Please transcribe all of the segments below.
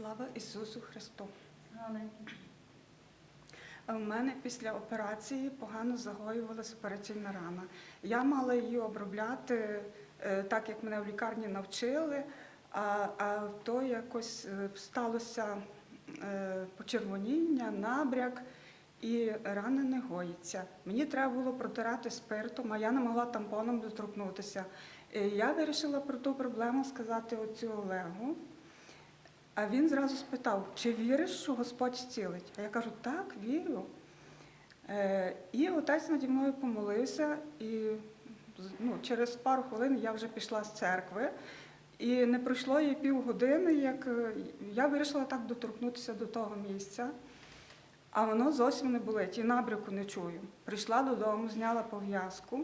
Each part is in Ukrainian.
Слава Ісусу Христу! У мене після операції погано загоювалася операційна рана. Я мала її обробляти е, так, як мене в лікарні навчили, а, а то якось е, сталося е, почервоніння, набряк, і рана не гоїться. Мені треба було протирати спиртом, а я не могла тампоном доторкнутися. Я вирішила про ту проблему сказати оцю Олегу. А він зразу спитав, чи віриш, що Господь зцілить? А я кажу, так, вірю. Е, і отець наді мною помолився, і ну, через пару хвилин я вже пішла з церкви. І не пройшло їй півгодини, як е, я вирішила так доторкнутися до того місця, а воно зовсім не болить, і набряку не чую. Прийшла додому, зняла пов'язку,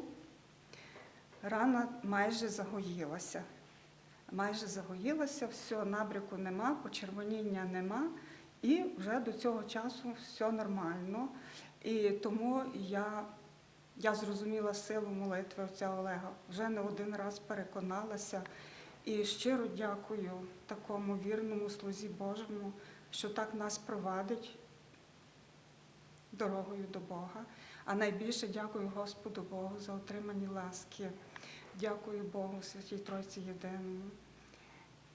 рана майже загоїлася майже загоїлася, все, набряку нема, почервоніння нема, і вже до цього часу все нормально. І тому я, я зрозуміла силу молитви отця Олега, вже не один раз переконалася. І щиро дякую такому вірному слузі Божому, що так нас провадить дорогою до Бога. А найбільше дякую Господу Богу за отримані ласки. Дякую Богу, Святій Тройці Єдиному.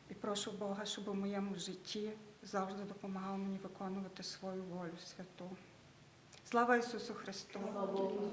І прошу Бога, щоб у моєму житті завжди допомагав мені виконувати свою волю святу. Слава Ісусу Христу! Слава Богу.